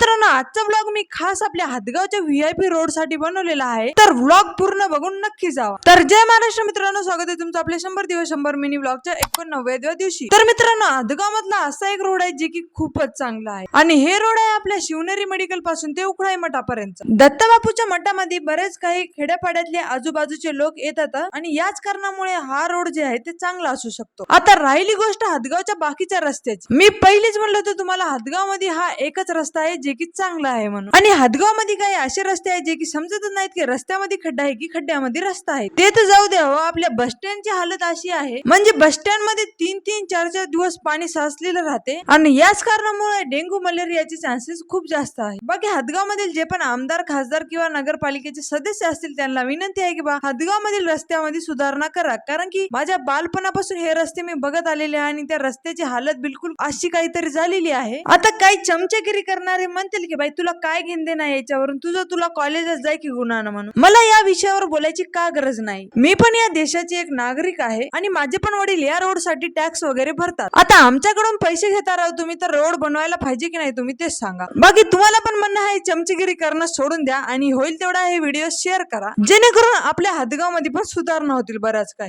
मित्रांनो आजचा ब्लॉग मी खास आपल्या हातगावच्या व्हीआयपी रोडसाठी बनवलेला आहे. तर ब्लॉग पूर्ण बघून नक्की जावा. तर जय महाराष्ट्र मित्रांनो स्वागत आहे तुमचं आपल्या शंभर दिवस शंभर मिनी ब्लॉगच्या एकोणनव्वदव्या दिवशी. तर मित्रांनो हातगाव मधला असा एक रोड आहे जे की खूपच चांगला आहे. आणि हे रोड आहे आपल्या शिवनेरी मेडिकलपासून ते उखळाई मठापर्यंत. दत्तबापूच्या मठामध्ये बरेच काही खेड्यापाड्यातले आजूबाजूचे लोक येतात आणि याच कारणामुळे हा रोड जे आहे ते चांगला असू शकतो. आता राहिली गोष्ट हातगावच्या बाकीच्या रस्त्याची. मी पहिलीच म्हणलं होतं तुम्हाला हातगावमध्ये हा एकच रस्ता आहे जे की चांगलं आहे म्हणून. आणि हातगावमध्ये काही असे रस्ते आहेत जे की समजतच नाहीत की रस्त्यामध्ये खड्डा आहे की खड्ड्यामध्ये रस्ता आहे. ते तर जाऊ द्या हो, आपल्या बस स्टँडची हालत अशी आहे. म्हणजे बस स्टँडमध्ये तीन तीन चार चार दिवस पाणी साचलेलं राहते. आणि याच कारणामुळे डेंग्यू मलेरियाचे चान्सेस खूप जास्त आहे. बाकी हातगाव मधील जे पण आमदार खासदार किंवा नगरपालिकेचे सदस्य असतील त्यांना विनंती आहे की बा हातगाव मधील रस्त्यामध्ये सुधारणा करा. कारण की माझ्या बालपणापासून हे रस्ते मी बघत आलेले आहे आणि त्या रस्त्याची हालत बिलकुल अशी काहीतरी झालेली आहे. आता काही चमचेगिरी करणारे म्हणतील की बाई तुला काय घेण नाही याच्यावरून? तुझं तुला कॉलेजच जाय की गुन्हा म्हणून. मला या विषयावर बोलायची का गरज नाही. मी पण या देशाची एक नागरिक आहे आणि माझे पण वडील या रोडसाठी टॅक्स वगैरे भरतात. आता आमच्याकडून पैसे घेता राहू तुम्ही तर रोड बनवायला पाहिजे की नाही तुम्ही तेच सांगा. बाकी तुम्हाला पण म्हणणं आहे चमचीगिरी करणं सोडून द्या आणि होईल तेवढा हे व्हिडिओ शेअर करा. जेणेकरून आपल्या हातगावमध्ये पण सुधारणा होतील बऱ्याच काही.